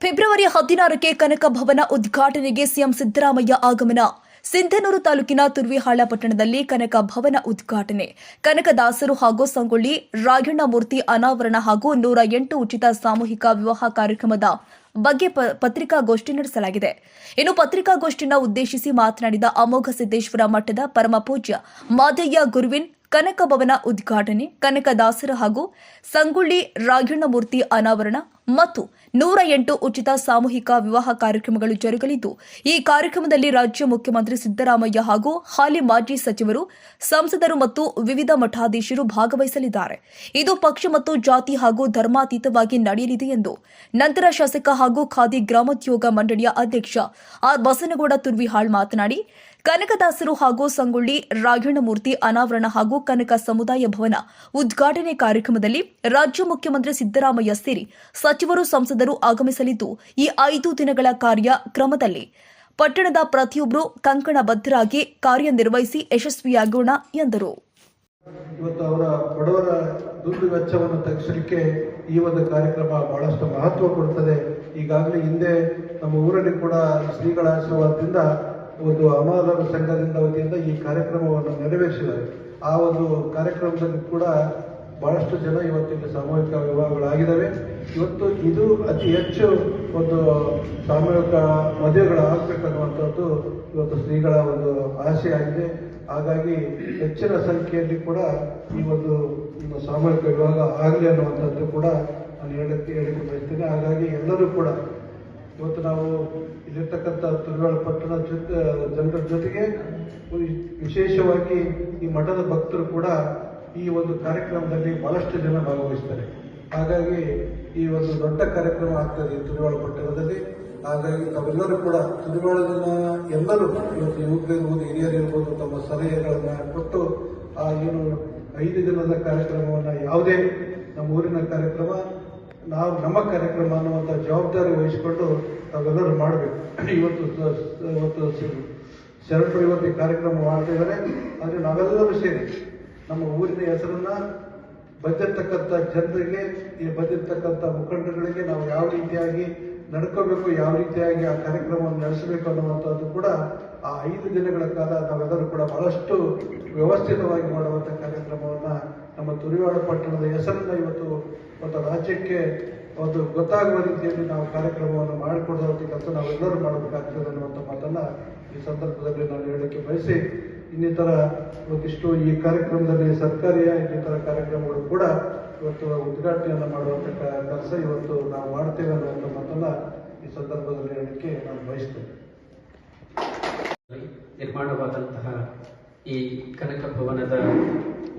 February ಹದಿನಾರಕ್ಕೆ ಕನಕ ಭವನ ಉದ್ಘಾಟನೆಗೆ CM Siddaramaiah ಆಗಮನ. ಸಿಂಧನೂರು ತಾಲೂಕಿನ ತುರ್ವಿಹಾಳ ಪಟ್ಟಣದಲ್ಲಿ ಕನಕ ಭವನ ಉದ್ಘಾಟನೆ. ಕನಕದಾಸರು ಹಾಗೂ ಸಂಗೊಳ್ಳಿ ರಾಯಣ್ಣ ಮೂರ್ತಿ ಅನಾವರಣ ಹಾಗೂ ನೂರ ಎಂಟು ಉಚಿತ ಸಾಮೂಹಿಕ ವಿವಾಹ ಕಾರ್ಯಕ್ರಮದ ಬಗ್ಗೆ ಪತ್ರಿಕಾಗೋಷ್ಠಿ ನಡೆಸಲಾಗಿದೆ. ಇನ್ನು ಪತ್ರಿಕಾಗೋಷ್ಠಿಯನ್ನು ಉದ್ದೇಶಿಸಿ ಮಾತನಾಡಿದ ಅಮೋಘ ಸಿದ್ದೇಶ್ವರ ಮಠದ ಪರಮ ಪೂಜ್ಯ ಮಾದಯ್ಯ ಗುರುವಿನ್ ಕನಕ ಭವನ ಉದ್ಘಾಟನೆ ಕನಕದಾಸರು ಹಾಗೂ ಸಂಗೊಳ್ಳಿ ರಾಘಣ್ಣಮೂರ್ತಿ ಅನಾವರಣ ಮತ್ತು ನೂರ ಎಂಟು ಉಚಿತ ಸಾಮೂಹಿಕ ವಿವಾಹ ಕಾರ್ಯಕ್ರಮಗಳು ಜರುಗಲಿದ್ದು, ಈ ಕಾರ್ಯಕ್ರಮದಲ್ಲಿ ರಾಜ್ಯ ಮುಖ್ಯಮಂತ್ರಿ ಸಿದ್ದರಾಮಯ್ಯ ಹಾಗೂ ಹಾಲಿ ಮಾಜಿ ಸಚಿವರು, ಸಂಸದರು ಮತ್ತು ವಿವಿಧ ಮಠಾಧೀಶರು ಭಾಗವಹಿಸಲಿದ್ದಾರೆ. ಇದು ಪಕ್ಷ ಮತ್ತು ಜಾತಿ ಹಾಗೂ ಧರ್ಮಾತೀತವಾಗಿ ನಡೆಯಲಿದೆ ಎಂದು ನಂತರ ಶಾಸಕ ಹಾಗೂ ಖಾದಿ ಗ್ರಾಮೋದ್ಯೋಗ ಮಂಡಳಿಯ ಅಧ್ಯಕ್ಷ ಆರ್ ಬಸನಗೌಡ ತುರ್ವಿಹಾಳ್ ಮಾತನಾಡಿ ಕನಕದಾಸರು ಹಾಗೂ ಸಂಗೊಳ್ಳಿ ರಾಘಣ್ಣಮೂರ್ತಿ ಅನಾವರಣ ಹಾಗೂ ಕನಕ ಸಮುದಾಯ ಭವನ ಉದ್ಘಾಟನೆ ಕಾರ್ಯಕ್ರಮದಲ್ಲಿ ರಾಜ್ಯ ಮುಖ್ಯಮಂತ್ರಿ ಸಿದ್ದರಾಮಯ್ಯ ಸೇರಿ ಸಚಿವರು ಸಂಸದರು ಆಗಮಿಸಲಿದ್ದು, ಈ ಐದು ದಿನಗಳ ಕಾರ್ಯಕ್ರಮದಲ್ಲಿ ಪಟ್ಟಣದ ಪ್ರತಿಯೊಬ್ಬರು ಕಂಕಣಬದ್ಧರಾಗಿ ಕಾರ್ಯನಿರ್ವಹಿಸಿ ಯಶಸ್ವಿಯಾಗೋಣ ಎಂದರು. ಇವತ್ತು ಅವರ ಬಡವರ ದುಡ್ಡು ವೆಚ್ಚವನ್ನು ತಗ್ಗಿಸಲಿಕ್ಕೆ ಈ ಒಂದು ಕಾರ್ಯಕ್ರಮ ಬಹಳಷ್ಟು ಮಹತ್ವ ಕೊಡುತ್ತದೆ. ಈಗಾಗಲೇ ಹಿಂದೆ ನಮ್ಮ ಊರಲ್ಲಿ ಕೂಡ ಶ್ರೀಗಳ ಆಶೀರ್ವಾದದಿಂದ ಒಂದು ಅಮರರ ಸಂಘದಿಂದ ವತಿಯಿಂದ ಈ ಕಾರ್ಯಕ್ರಮವನ್ನು ನೆರವೇರಿಸಿದ್ದಾರೆ. ಆ ಒಂದು ಕಾರ್ಯಕ್ರಮದಲ್ಲಿ ಕೂಡ ಬಹಳಷ್ಟು ಜನ ಇವತ್ತಿನ ಸಾಮೂಹಿಕ ವಿವಾಹಗಳಾಗಿದ್ದಾವೆ. ಇವತ್ತು ಇದು ಅತಿ ಹೆಚ್ಚು ಒಂದು ಸಾಮೂಹಿಕ ಮದುವೆಗಳು ಆಗ್ಬೇಕನ್ನುವಂಥದ್ದು ಇವತ್ತು ಶ್ರೀಗಳ ಒಂದು ಆಸೆಯಾಗಿದೆ. ಹಾಗಾಗಿ ಹೆಚ್ಚಿನ ಸಂಖ್ಯೆಯಲ್ಲಿ ಕೂಡ ಈ ಒಂದು ಸಾಮೂಹಿಕ ವಿವಾಹ ಆಗಲಿ ಅನ್ನುವಂಥದ್ದು ಕೂಡ ನಾನು ಹೇಳಕ್ಕೆ ಹೇಳಿಕೊಂಡು ಬಯಸ್ತೇನೆ ಹಾಗಾಗಿ ಎಲ್ಲರೂ ಕೂಡ ಇವತ್ತು ನಾವು ಇಲ್ಲಿರ್ತಕ್ಕಂಥ ತುರುವಾಳ ಪಟ್ಟಣ ಜೊತೆ, ಜನರ ಜೊತೆಗೆ ವಿಶೇಷವಾಗಿ ಈ ಮಠದ ಭಕ್ತರು ಕೂಡ ಈ ಒಂದು ಕಾರ್ಯಕ್ರಮದಲ್ಲಿ ಬಹಳಷ್ಟು ಜನ ಭಾಗವಹಿಸ್ತಾರೆ. ಹಾಗಾಗಿ ಈ ಒಂದು ದೊಡ್ಡ ಕಾರ್ಯಕ್ರಮ ಆಗ್ತದೆ ಈ ತುರುವಾಳ ಪಟ್ಟಣದಲ್ಲಿ. ಹಾಗಾಗಿ ತಾವೆಲ್ಲರೂ ಕೂಡ ತುರುವಾಳದನ್ನ ಎಲ್ಲರೂ ಇವತ್ತು ಯುವಕರಿರ್ಬೋದು ಹಿರಿಯರಿರ್ಬೋದು ತಮ್ಮ ಸಲಹೆಗಳನ್ನ ಕೊಟ್ಟು ಆ ಏನು ಐದು ದಿನದ ಕಾರ್ಯಕ್ರಮವನ್ನು ಯಾವುದೇ ನಮ್ಮ ಊರಿನ ಕಾರ್ಯಕ್ರಮ ನಾವು ನಮ್ಮ ಕಾರ್ಯಕ್ರಮ ಅನ್ನುವಂಥ ಜವಾಬ್ದಾರಿ ವಹಿಸಿಕೊಂಡು ನಾವೆಲ್ಲರೂ ಮಾಡಬೇಕು. ಇವತ್ತು ಇವತ್ತು ಶರಣ ಈ ಕಾರ್ಯಕ್ರಮ ಮಾಡ್ತಾ ಆದರೆ ನಾವೆಲ್ಲರೂ ಸೇರಿ ನಮ್ಮ ಊರಿನ ಹೆಸರನ್ನು ಬಂದಿರ್ತಕ್ಕಂಥ ಜನರಿಗೆ, ಈ ಬಂದಿರ್ತಕ್ಕಂಥ ಮುಖಂಡರುಗಳಿಗೆ ನಾವು ಯಾವ ರೀತಿಯಾಗಿ ನಡ್ಕೋಬೇಕು, ಯಾವ ರೀತಿಯಾಗಿ ಆ ಕಾರ್ಯಕ್ರಮವನ್ನು ನಡೆಸಬೇಕು ಅನ್ನುವಂಥದ್ದು ಕೂಡ ಆ ಐದು ದಿನಗಳ ಕಾಲ ನಾವೆಲ್ಲರೂ ಕೂಡ ಬಹಳಷ್ಟು ವ್ಯವಸ್ಥಿತವಾಗಿ ಮಾಡುವಂಥ ಕಾರ್ಯಕ್ರಮವನ್ನ ನಮ್ಮ ತುರಿವಾಡ ಪಟ್ಟಣದ ಹೆಸರನ್ನು ಇವತ್ತು ಮತ್ತು ರಾಜ್ಯಕ್ಕೆ ಒಂದು ಗೊತ್ತಾಗುವ ರೀತಿಯಲ್ಲಿ ನಾವು ಕಾರ್ಯಕ್ರಮವನ್ನು ಮಾಡಿಕೊಡುವಂಥ ಕೆಲಸ ನಾವೆಲ್ಲರೂ ಮಾಡಬೇಕಾಗ್ತದೆ ಅನ್ನುವಂಥ ಮಾತನ್ನ ಈ ಸಂದರ್ಭದಲ್ಲಿ ನಾನು ಹೇಳಲಿಕ್ಕೆ ಬಯಸಿ, ಇನ್ನಿತರ ಇವತ್ತಿಷ್ಟು ಈ ಕಾರ್ಯಕ್ರಮದಲ್ಲಿ ಸರ್ಕಾರಿಯ ಇನ್ನಿತರ ಕಾರ್ಯಕ್ರಮಗಳು ಕೂಡ ಇವತ್ತು ಉದ್ಘಾಟನೆಯನ್ನು ಮಾಡುವಂಥ ಕೆಲಸ ಇವತ್ತು ನಾವು ಮಾಡ್ತೇವೆ ಅನ್ನುವಂಥ ಮಾತನ್ನ ಈ ಸಂದರ್ಭದಲ್ಲಿ ಹೇಳಲಿಕ್ಕೆ ನಾನು ಬಯಸ್ತೇನೆ. ನಿರ್ಮಾಣವಾದಂತಹ ಈ ಕನಕ ಭವನದ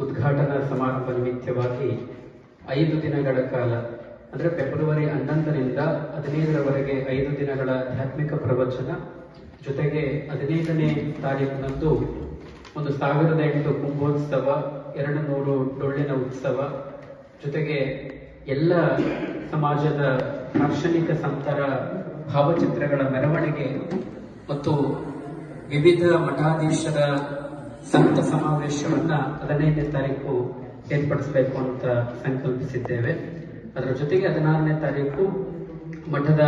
ಉದ್ಘಾಟನಾ ಸಮಾರಂಭ ನಿಮಿತ್ತವಾಗಿ ಐದು ದಿನಗಳ ಕಾಲ, ಅಂದರೆ ಫೆಬ್ರವರಿ ಹನ್ನೊಂದರಿಂದ ಹದಿನೈದರವರೆಗೆ ಐದು ದಿನಗಳ ಆಧ್ಯಾತ್ಮಿಕ ಪ್ರವಚನ, ಜೊತೆಗೆ ಹದಿನೈದನೇ ತಾರೀಕಿನಂದು ಒಂದು ಸಾವಿರದ ಎಂಟು ಕುಂಭೋತ್ಸವ, ಎರಡು ನೂರು ಡೊಳ್ಳಿನ ಉತ್ಸವ, ಜೊತೆಗೆ ಎಲ್ಲ ಸಮಾಜದ ದಾರ್ಶನಿಕ ಸಂತರ ಭಾವಚಿತ್ರಗಳ ಮೆರವಣಿಗೆ ಮತ್ತು ವಿವಿಧ ಮಠಾಧೀಶರ ಸಂತ ಸಮಾವೇಶವನ್ನ ಹದಿನೈದನೇ ತಾರೀಕು ಏರ್ಪಡಿಸಬೇಕು ಅಂತ ಸಂಕಲ್ಪಿಸಿದ್ದೇವೆ. ಅದರ ಜೊತೆಗೆ ಹದಿನಾರನೇ ತಾರೀಕು ಮಠದ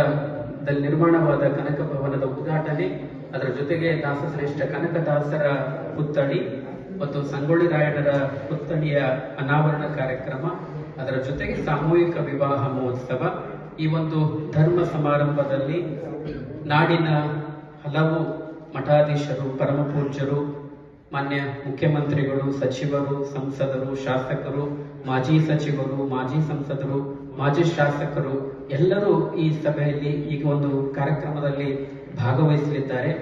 ನಿರ್ಮಾಣವಾದ ಕನಕ ಭವನದ ಉದ್ಘಾಟನೆ, ಅದರ ಜೊತೆಗೆ ದಾಸಶ್ರೇಷ್ಠ ಕನಕದಾಸರ ಪುತ್ಥಳಿ ಮತ್ತು ಸಂಗೊಳ್ಳಿ ರಾಯಣರ ಪುತ್ಥಳಿಯ ಅನಾವರಣ ಕಾರ್ಯಕ್ರಮ, ಅದರ ಜೊತೆಗೆ ಸಾಮೂಹಿಕ ವಿವಾಹ ಮಹೋತ್ಸವ. ಈ ಒಂದು ಧರ್ಮ ಸಮಾರಂಭದಲ್ಲಿ ನಾಡಿನ ಹಲವು ಮಠಾಧೀಶರು ಪರಮ ಪೂಜ್ಯರು ಮಾನ್ಯ ಮುಖ್ಯಮಂತ್ರಿಗಳು, ಸಚಿವರು, ಸಂಸದರು, ಶಾಸಕರು, ಮಾಜಿ ಸಚಿವರು, ಮಾಜಿ ಸಂಸದರು, ಮಾಜಿ ಶಾಸಕರು ಎಲ್ಲರೂ ಈ ಸಭೆಯಲ್ಲಿ ಈಗ ಒಂದು ಕಾರ್ಯಕ್ರಮದಲ್ಲಿ ಭಾಗವಹಿಸಲಿದ್ದಾರೆ.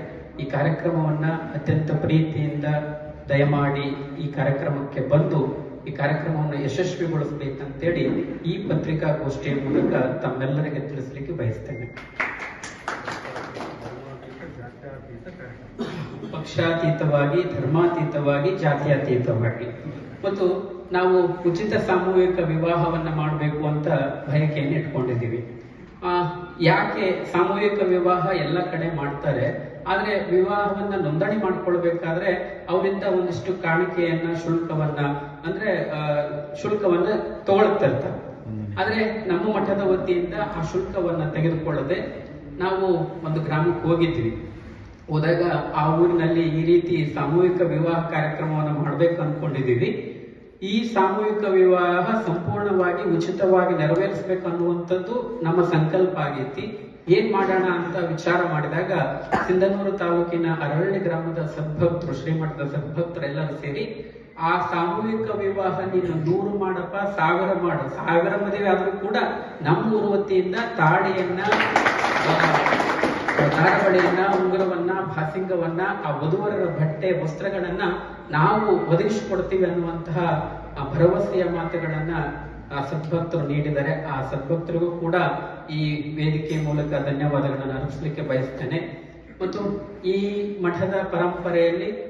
ಈ ಕಾರ್ಯಕ್ರಮವನ್ನ ಅತ್ಯಂತ ಪ್ರೀತಿಯಿಂದ ದಯಮಾಡಿ ಈ ಕಾರ್ಯಕ್ರಮಕ್ಕೆ ಬಂದು ಈ ಕಾರ್ಯಕ್ರಮವನ್ನು ಯಶಸ್ವಿಗೊಳಿಸಬೇಕಂತೇಳಿ ಈ ಪತ್ರಿಕಾಗೋಷ್ಠಿಯ ಮೂಲಕ ತಮ್ಮೆಲ್ಲರಿಗೆ ತಿಳಿಸಲಿಕ್ಕೆ ಬಯಸ್ತೇನೆ. ಪಕ್ಷಾತೀತವಾಗಿ ಧರ್ಮಾತೀತವಾಗಿ ಜಾತ್ಯಾತೀತವಾಗಿ. ಮತ್ತು ನಾವು ಉಚಿತ ಸಾಮೂಹಿಕ ವಿವಾಹವನ್ನ ಮಾಡಬೇಕು ಅಂತ ಬಯಕೆಯನ್ನು ಇಟ್ಕೊಂಡಿದ್ದೀವಿ. ಆ, ಯಾಕೆ ಸಾಮೂಹಿಕ ವಿವಾಹ ಎಲ್ಲ ಕಡೆ ಮಾಡ್ತಾರೆ ಆದ್ರೆ ವಿವಾಹವನ್ನ ನೋಂದಣಿ ಮಾಡ್ಕೊಳ್ಬೇಕಾದ್ರೆ ಅವರಿಂದ ಒಂದಿಷ್ಟು ಕಾಣಿಕೆಯನ್ನ ಶುಲ್ಕವನ್ನ ಅಂದ್ರೆ ಶುಲ್ಕವನ್ನ ತಗೊಳ್ತಿರ್ತಾರೆ ಆದ್ರೆ ನಮ್ಮ ಮಠದ ವತಿಯಿಂದ ಆ ಶುಲ್ಕವನ್ನ ತೆಗೆದುಕೊಳ್ಳದೆ ನಾವು ಒಂದು ಗ್ರಾಮಕ್ಕೆ ಹೋಗಿದ್ವಿ ಹೋದಾಗ ಆ ಊರಿನಲ್ಲಿ ಈ ರೀತಿ ಸಾಮೂಹಿಕ ವಿವಾಹ ಕಾರ್ಯಕ್ರಮವನ್ನು ಮಾಡಬೇಕು ಅನ್ಕೊಂಡಿದೀವಿ ಈ ಸಾಮೂಹಿಕ ವಿವಾಹ ಸಂಪೂರ್ಣವಾಗಿ ಉಚಿತವಾಗಿ ನೆರವೇರಿಸಬೇಕು ಅನ್ನುವಂಥದ್ದು ನಮ್ಮ ಸಂಕಲ್ಪ ಆಗೈತಿ. ಏನ್ ಮಾಡೋಣ ಅಂತ ವಿಚಾರ ಮಾಡಿದಾಗ ಸಿಂಧನೂರು ತಾಲೂಕಿನ ಅರಳ್ಳಿ ಗ್ರಾಮದ ಸದ್ಭಕ್ತರು ಶ್ರೀಮಠದ ಸದ್ಭಕ್ತರೆಲ್ಲರೂ ಸೇರಿ, ಆ ಸಾಮೂಹಿಕ ವಿವಾಹ ನೀನು ನೂರು ಮಾಡಪ್ಪ, ಸಾವಿರ ಮಾಡು. ಸಾವಿರ ಮದುವೆ ಆದ್ರೂ ಕೂಡ ನಮ್ಮ ಊರು ವತಿಯಿಂದ ತಾಳಿಯನ್ನ ಆ, ಧಾರವಳಿಯನ್ನ ಉಂಗುರವನ್ನ ಭಾಸಿಂಗವನ್ನ ಆ ವಧುವರರ ಬಟ್ಟೆ ವಸ್ತ್ರಗಳನ್ನ ನಾವು ಒದಗಿಸಿಕೊಡ್ತೀವಿ ಅನ್ನುವಂತಹ ಆ ಭರವಸೆಯ ಮಾತುಗಳನ್ನ ಆ ಸದ್ಭಕ್ತರು ನೀಡಿದ್ದಾರೆ. ಆ ಸದ್ಭಕ್ತರಿಗೂ ಕೂಡ ಈ ವೇದಿಕೆ ಮೂಲಕ ಧನ್ಯವಾದಗಳನ್ನು ಅರ್ಪಿಸಲಿಕ್ಕೆ ಬಯಸ್ತೇನೆ. ಮತ್ತು ಈ ಮಠದ ಪರಂಪರೆಯಲ್ಲಿ